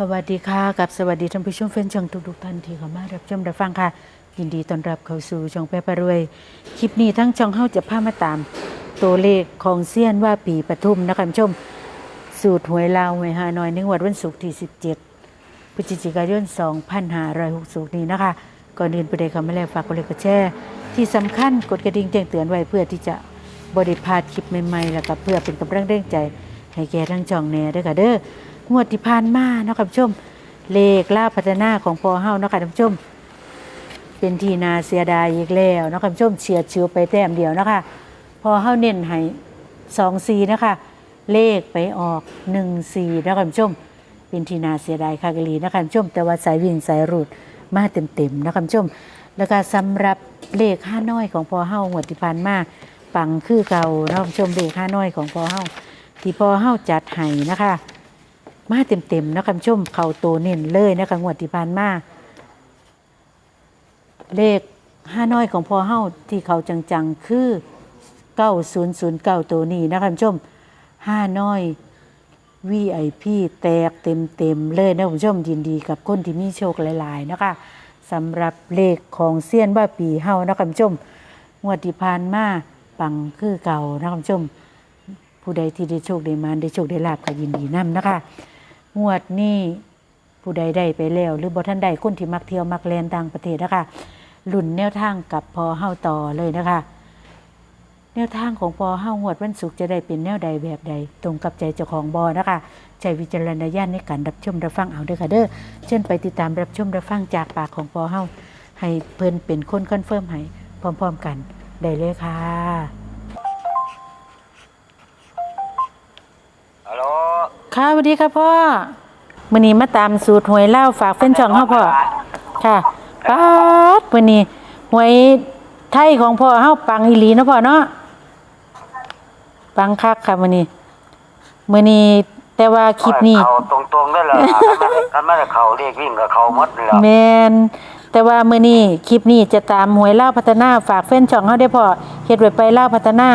สวัสดีค่ะกับสวัสดีท่านผู้ชมแฟนช่องทุกๆท่านที่เข้ามารับชมรับฟังค่ะ ยินดีต้อนรับเข้าสู่ช่องแปรปรวย คลิปนี้ทั้งช่องเฮาจะพามาตาม ตัวเลขของเซียนว่าปีปทุมนะคะคุณผู้ชม สูตรหวยลาวหวยฮานอยในงวดวันศุกร์ที่ 17พฤศจิกายน 2560 นี้นะคะ ก่อนอื่นประเด็นคำมาแล้วฝากกดไลค์กดแชร์ที่สำคัญกดกระดิ่งแจ้งเตือนไว้เพื่อที่จะบริพลาดคลิปใหม่ๆแล้วก็เพื่อเป็นกำลังแรงใจ ให้แก่ทั้งช่องแหน่ด้วยค่ะเด้อ งวดที่ผ่านมาเนาะค่ะผู้ชม เลขลาพัฒนาของพอเฮาเนาะค่ะท่านผู้ชม เป็นทีนาเสียดายอีกแล้วเนาะค่ะท่านผู้ชมเฉียดชิวไปแต้มเดียวนะคะพอเฮาเน้นให้สองสีนะคะ เลขไปออกหนึ่งสีนาะคะท่านผู้ชม เป็นทีนาเสียดายคากะลีนะคะท่านผู้ชม แต่ว่าสายวิ่งสายรูดมาเต็มๆนะคะท่านผู้ชม แล้วก็สำหรับเลขห้าน้อยของพอเฮาหวดที่ผ่านมาปังคือเก่าเนาะท่านผู้ชมเลขห้าน้อยของพอเฮาที่พอเฮาจัดให้นะคะ มาเต็มๆนะคำชมเข่าโตเน้นเลยนะคะงวดที่ผ่านมาเลขห้าน้อยของพ่อเฮ้าที่เขาจังๆ คือเก้าศูนย์ศูนย์เก้าตัวนี้นะคำชมห้าน้อย VIP แตกเต็มๆเลยนะคุณผู้ชมยินดีกับคนที่มีโชคหลาย ๆ นะคะสำหรับเลขของเซียนบ้าปีเฮ้านะคุณผู้ชมงวดที่ผ่านมาปังคือเก่านะคุณผู้ชม ผู้ใดที่ได้โชคได้มานได้โชคได้ลาบก็ยินดีนํนะคะ งวดนี้ผู้ใดได้ไปแล้ว หรือบ่ท่านใดคนที่มักเที่ยวมักแลนต่างประเทศนะคะหลุ่นแนวทางกับพอเฮาต่อเลยนะคะ แนวทางของพอเฮางวดวันศุกร์จะได้เป็นแนวใดแบบใด ตรงกับใจเจ้าของบอนะคะใช้วิจารณญาณในการรับชมรับฟังเอาเด้อค่ะเด้อเช่นไปติดตามรับชมรับฟังจากปากของพอเฮาให้เพิ่นเป็นคนคอนเฟิร์มให้พร้อม ๆ กันได้เลยค่ะ ค่ะสวัสดีค่ะพ่อมื้อนี้มาตามสูตรหวยเล่าวฝากแฟนช่องเฮาพ่อค่ะป๊าดมื้อนี้หวยไทยของพ่อเฮาปังอีหลีเนาะพ่อเนาะปังคักค่ะมื้อนี้มื้อนี้แต่ว่าคลิปนี้ เขาตรงๆได้เลยคันไม่ได้เขาเรียกวิ่งกับเขาหมดเลยแมนแต่ว่ามื้อนี้คลิปนี้จะตามหวยเล่าวพัฒนาฝากแฟนช่องเฮาได้อพ่อเฮ็ดไว้ไปเล่าวพัฒนา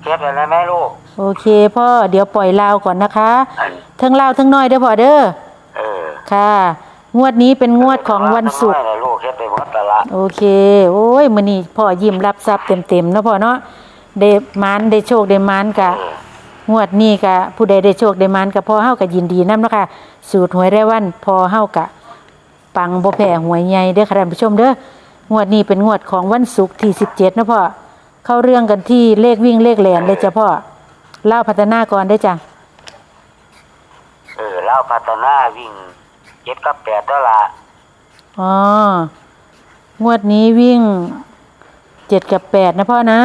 เทียบเลยไหมลูก โอเคพ่อเดี๋ยวปล่อยลาวก่อนนะคะอันทั้งลาวทั้งน้อยเด้อพ่อเด้อเออค่ะ งวดนี้เป็นงวดของวันศุกร์ไม่ได้ลูกเทียบไปหมดแต่ละโอเค โอ้ยมื้อนี้พ่อยิ้มรับทรัพย์เต็มๆเนาะพ่อเนาะได้มานได้โชคได้มานกะเอองวดนี้กะผู้ใดได้โชคได้มานกะพ่อเฮาก็ยินดีนำเนาะค่ะสูตรหวยได้วันพ่อเฮากะปังบ่แพ้หวยใหญ่เด้อค่ะท่านผู้ชมเด้องวดนี้เป็นงวดของวันศุกร์ที่17เนาะพ่อเข้าเรื่องกันที่เลขวิ่งเลขแหลนเลยจ้ะพ่อ เล่าพัฒนาก่อนได้อจ้ะ เออเล่าพัฒนาวิ่งเจ็ดกับแปดตัวละอ๋อ งวดนี้วิ่งเจ็ดกับแปดนะพ่อนะ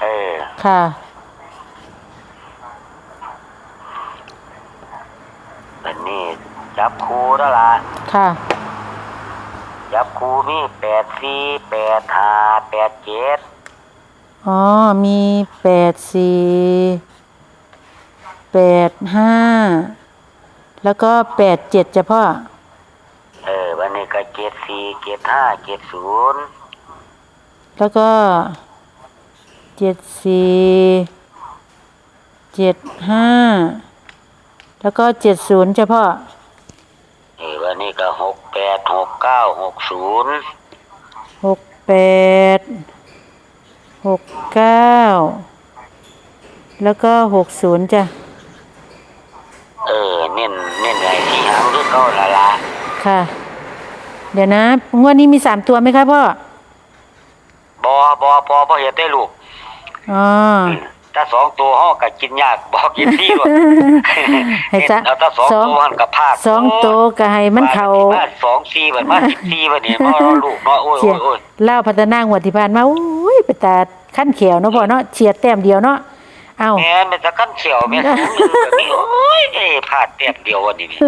เออ ค่ะอันนี้จับคูตัวละค่ะ จับคูมีแปดสี่แปดห้าแปดเจ็ด อ๋อ มีแปดสี่แปดห้าแล้วก็แปดเจ็ดจ้ะพ่อ เออ วันนี้ก็เจ็ดสี่เจ็ดห้าเจ็ดศูนย์แล้วก็เจ็ดสี่เจ็ดห้าแล้วก็เจ็ดศูนย์จ้ะพ่อ เออ วันนี้ก็หกแปดหกเก้าหกศูนย์หกแปด หกเก้าแล้วก็หกศูนย์จ้ะ เออ เน้นเน้นไอ้ที่หางคือเก่าละละค่ะ เดี๋ยวนะ งวดนี้มีสามตัวไหมคะพ่อ บอบอบอพอเห็นได้ลูก อ๋อ ถ้าสองตัวห้อก็กินยากบอกกินที่ลูกให้ซะเอาถ้าสองสองตัวหันกับภาคสองตัวก็ให้มันเขาบ้สองสี่บัดมาสิบสี่บัดนี้พ่อลูกเนาะโอ้ยเฉีโอ้ยยโอ้ยเล่าวพัฒนางวดที่ผ่านมาอุ้ยไปตา ขั้นเขียวเนาะพ่อเนาะเฉียดแต้มเดียวเนาะเอ้าแม่นมันจะกั้นเขียวแม่สูงอยู่แบบนี้โอ้ยเอ้ยพลาดเต็มเดียววันนี้นี่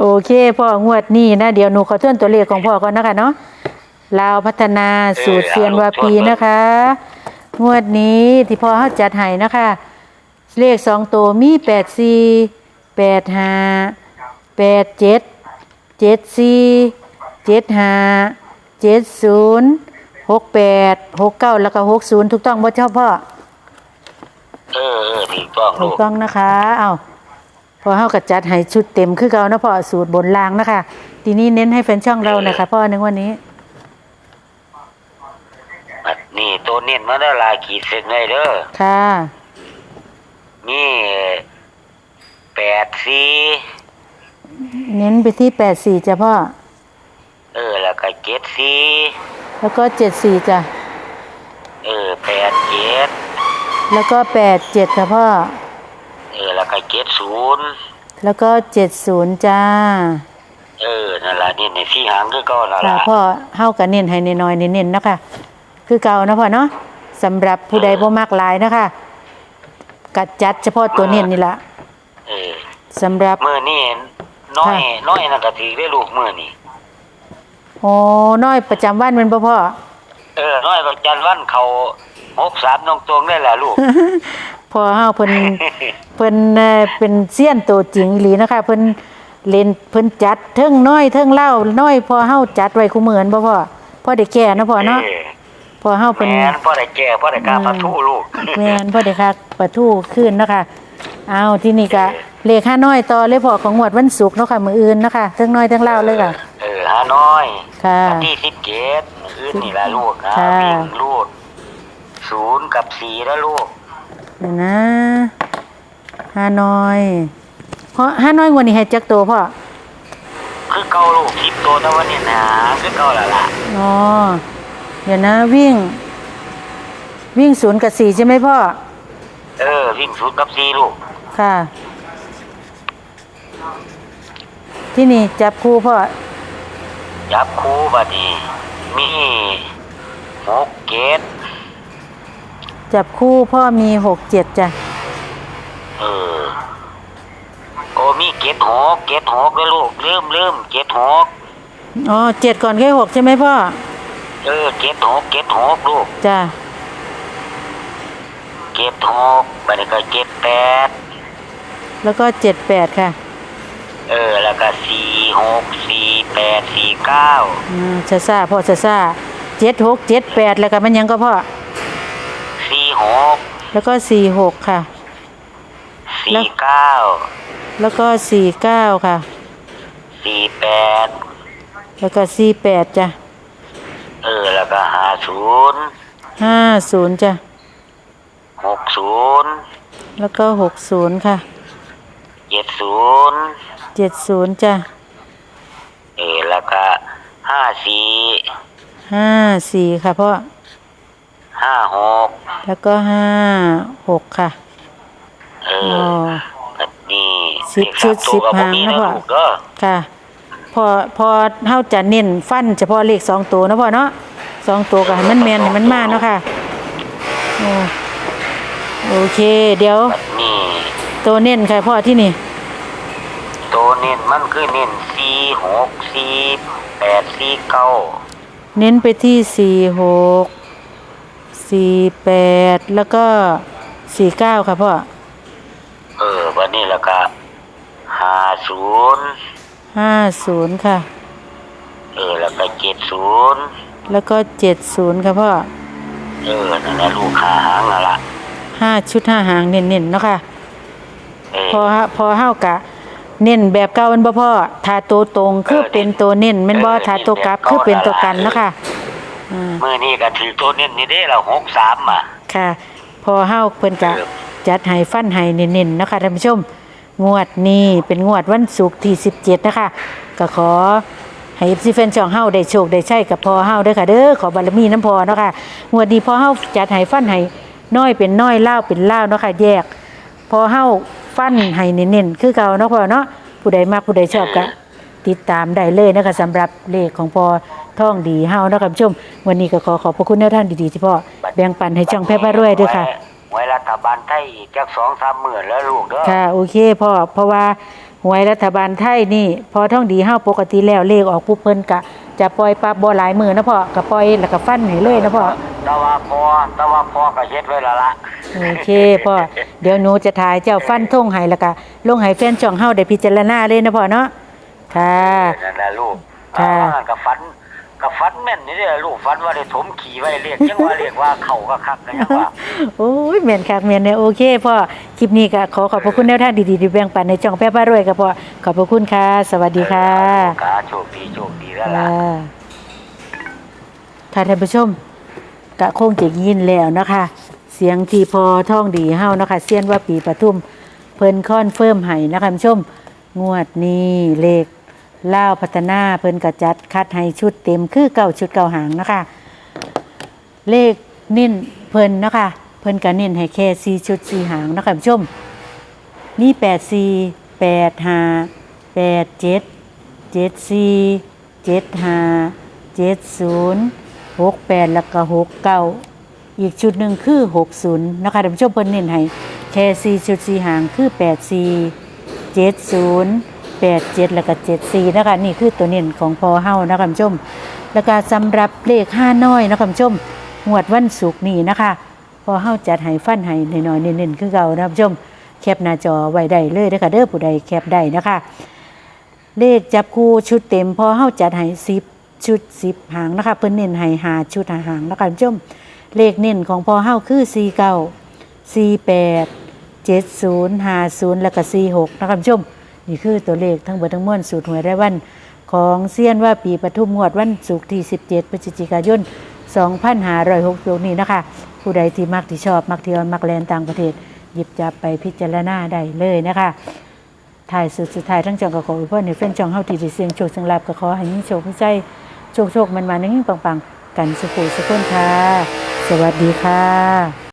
โอเคพ่องวดนี้นะเดี๋ยวหนูขอทวนตัวเลขของพ่อก่อนนะคะเนาะลาวพัฒนาสูตรเซียนวาปีนะคะ งวดนี้ที่พ่อเขาจัดให้นะคะ เลขสองตัวมีแปดสี่แปดห้าแปดเจ็ดเจ็ดสี่เจ็ดห้าเจ็ดศูนย์ หกแปดหกเก้าแล้วก็หกศูนย์ถูกต้องบ่เจ้าพ่อ เออเออถูกต้องถูลูกกต้องนะคะ เอาพอเฮาก็จัดให้ชุดเต็มคือเก่านะพ่อสูตรบนรางนะคะ ทีนี้เน้นให้แฟนช่องเรานะคะพ่อในวันนี้บัดนี่ตัวเน้นมาได้ลายขีดเส้นไว้เด้อค่ะ นี่แปดสี่เน้นไปที่แปดสี่จ้ะพ่อ เออ แล้วก็เจ็ดสี่แล้วก็เจ็ดสี่จ้ะ เออแปดเจ็ดแล้วก็แปดเจ็ดค่ะพ่อ เออ แล้วก็เจ็ดศูนย์แล้วก็เจ็ดศูนย์จ้า เออ นั่นล่ะนี่ในสี่หางคือเก็นั่นค่ะล่ะพ่อเฮากันเน้นให้น้อยๆเน้นๆนะคะคือเก่านะพ่อเนาะสำหรับผู้ใดบ่มักหลายนะคะกัดจัดเฉพาะตัวเน้นนี่ละเออสำหรับ มือนี่น้อย ค่ะ น้อยนั่นก็ถือได้ลูกมือนี่ โอ้น้อยประจำวันแมันบ่พ่อ เออน้อยกับจันวันเขาหกสามตรงตรงๆได้แหละลูก พอเฮาเพิ่น เพิ่นเอ่อเป็นเซียนตัวจริงอีหลีนะคะเพิ่นเล่นเพิ่นจัดเทิงน้อยเทิงเล่าน้อยพอเฮาจัดไว้คู่มือนบ่พ่อพอได้แก่เนาะพ่อเนาะเออพอเฮาเพิ่น แม่นพ่อได้แก่พ่อได้กล้าพัทูลูก แม่นพอได้คักประทูขึ้นเนาะค่ะเอาที่นี่ก็เลขห้าน้อยต่อเลยพ่อของงวดวันศุกร์เนาะค่ะมื้ออื่นเนาะค่ะเทิงน้อยเทิงเล่าเลยค่ะ เออฮาน้อย ค่ะ วันที่สิบเจ็ดอื่นนี่ละลูกนะค่ะ วิ่งลูกศูนย์กับสี่แล้วลูกเดี๋ยวนะห้าน้อยเพราะห้าน้อยงวันนี้ให้จักโตวพ่อคือเก้าลูกสิบตัวแต่วันนี้นะคือเก้าและล่ะอ๋อเดี๋ยวนะ วิ่ง วิ่งศูนย์กับสี่ใช่ไหมพ่อ เออวิ่งศูนย์กับสี่ลูกค่ะ ที่นี่จับคู่พ่อ จับคู่บัดนี้มีหกเกตจับคู่พ่อมีหกเจ็ดจ้ะ เออโอ้มีเกตหกเกตหกเลยลูกเริ่มเริ่มเกตหกอ๋อเจ็ดก่อนแค่หกใช่ไหมพ่อ เออเกตหกเกตหกลูกจ้ะเกตหกบัดนี้ก็เกตแปดแล้วก็เจ็ดแปดค่ะ เออ แล้วก็สี่หกสี่ แปดสี่เก้าอืมซาซาพ่อซาซาเจ็ดหกเจ็ดแปดแล้วก็มันยังก็พ่อ สี่หกแล้วก็สี่หกค่ะแล้สี่วเก้าแล้วก็สี่เก้าค่ะ สี่แปดแล้วก็สี่แปดจ้ะเออแล้วก็ห้าศูนย์ห้าศูนย์จ้ะหกศูนย์แล้วก็หกศูนย์ค่ะเจ็ดศูนย์เจ็ดศูนย์จ้ะเออ แล้วก็ห้าสี่ห้าสี่ค่ะพ่อห้าหกแล้วก็ห้าหกค่ะเออ๋ออแบบนี้สิบเลขชุดสามตัวสิบก็หางมีนะพ่อลูกเด้อค่ะ พอพอเฮาจะเน้นฟันเฉพาะเลขสองตัวนะพ่อเนาะสองตัวก็ให้มันแมนให้มันมาเนาะค่ะโอ้โอเค เดี๋ยวแบบนี้ตัวเน้นค่ะพ่อที่นี่ตัว เน้นมันคือเน้นสี่หกสี่แปดสี่เก้าเน้นไปที่สี่หกสี่แปดแล้วก็สี่เก้าค่ะพ่อ เออวันนี้แล้วก็ห้าศูนย์ห้าศูนย์ค่ะ เออแล้วก็เจ็ดศูนย์แล้วก็เจ็ดศูนย์ค่ะพ่อ เออนั่นแหละลูกหาหางนั่นละห้าชุดห้าหางเน้นๆเนาะค่ะ เออพอฮะพอเฮากะ เน้นแบบเก่ามันบ่พ่อถ้าตัวตรงคือเป็นตัวเน้นแม่นบ่ถ้าตัวกลับคือเป็นตัวกันเนาะค่ะอ่ามื่อนี้ก็ถือตัวเน้นนี่เด้เราหกสามอะค่ะ พอเฮาเพิ่นกะครับจัดให้ฟันให้เน้นๆเนาะค่ะท่านผู้ชม งวดนี้เป็นงวดวันศุกร์ที่ 17 นะคะ ก็ขอให้ซีแฟนช่องเฮาได้โชคได้ใช้กับพอเฮาเด้อค่ะเด้อขอบารมีน้ำพอเนาะค่ะงวดนี้พอเฮาจัดให้ฟันให้น้อยเป็นน้อยเล่าวเป็นเล่าวเนาะค่ะแยก พอเฮา ฟันให้เน้นๆคือเก่าเนาะพ่อเนาะผู้ใดมักผู้ใดชอบก็ติดตามได้เลยนะคะสำหรับเลขของพอท่องดีเฮาเนาะค่ะท่านผู้ชม วันนี้ก็ขอขอบพระคุณแนวทางดีๆที่พ่อแบ่งปันให้ช่องแพร่พารวยด้วยค่ะไว้รัฐบาลไทยอีกจักสองสามหมื่นแล้วลูกเด้อค่ะโอเคพ่อเพราะว่าหวยรัฐบาลไทยนี่ พอท่องดีเฮาปกติแล้วเลขออกปุ๊บเพิ่นกะ จะปล่อยปรับบ่หลายมือนะพ่อก็ปล่อยแล้วก็ฟันให้เลยนะพ่อแตะว่าพอแตะว่าพอก็เฮ็ดไว้และละโอเคพ่อเดี๋ยวหนูจะถ่ายเจ้าฟันท่งให้แล้วก็ลงให้แฟนช่องเฮาได้พิจารณาเลยนะพ่อเนาะค่ะนั่นแหละลูกค่ะอ่ากับฝันกกับฟันแม่นนี่เด้อลูกฟันว่าได้ถมขี่ไว้เรียกยังว่าเรียกว่าเข่าก็คักกันยังว่าโอ้ยแม่นคักแม่นเนี่ยโอเคพ่อ คลิปนี้ก็ขอขอบพระคุณแนวทางดีๆที่แบ่งปันในจ่องแป๊บพารวยกับพ่อขอบพระคุณค่ะ สวัสดีค่ะกาโชคดีโชคดีแล้วล่ะค่ะค่ะท่านผู้ชมกะคงจะยินแล้วนะคะ เสียงที่พอท่องดีเฮานะคะเซียนว่าปีปทุมเพิ่นคอนเฟิร์มให้นะคะท่านผู้ชม งวดนี้เลขล่าวพัฒนาเพิ่นกระจัดคัดให้ชุดเต็มคือเก่าชุดเก่าหางนะคะ เลขนิ่นเพิ่นนะคะเพิ่นก็เน้นให้แค่สี่ชุดสี่หางนะคะผู้ชม นี่แปดสี่แปดห้าแปดเจ็ดเจ็ดสี่เจ็ดห้าเจ็ดศูนย์หกแปดแล้วก็หกเก้าอีกชุดหนึ่งคือหกศูนย์นะคะท่านผู้ชมเพิ่นเน้นให้แค่สี่ชุดสี่หางคือแปดสี่เจ็ดศูนย์แปดเจ็ดแล้วก็เจ็ดสี่นะคะนี่คือตัวเน้นของพอเฮานะคะท่านผู้ชม แล้วก็สำหรับเลขห้าน้อยนะคะท่านผู้ชมงวดวันศุกร์นี้นะคะ พอเฮาจัดให้ฟันให้น้อยๆเน้นๆคือเก่านะผู้ชมแคปหน้าจอไว้ได้เลยนะคะเด้อผู้ใดแคปได้นะคะ เลขจับคู่ชุดเต็มพอเฮาจัดให้10ชุด10หางนะคะเพิ่นเน้นให้หาชุดหาหางนะคะผู้ชมเลขเน้นของพอเฮาคือ49 48 70 50แล้วก็46นะคะท่านผู้ชมนี่คือตัวเลขทั้งเบิดทั้งมวลสูตรหวยรายวันของเซียนว่าปีปทุมงวดวันศุกร์ที่ 17พฤศจิกายน 2566นี้นะคะ ผู้ใดที่มักที่ชอบ มักเที่ยวมักแลนต่างประเทศ หยิบจับไปพิจารณาได้เลยนะคะถ่ายสุดสุดท้ายทั้งจองกับขออวยพรในเฟ้นจองเฮาที่ดีเสียงโชคสังลาบก็ขอให้นิ่งโชคมีใจโชคโชคมันมาในยิ่งปังๆ กันสุขุสุขคนค่ะ สวัสดีค่ะ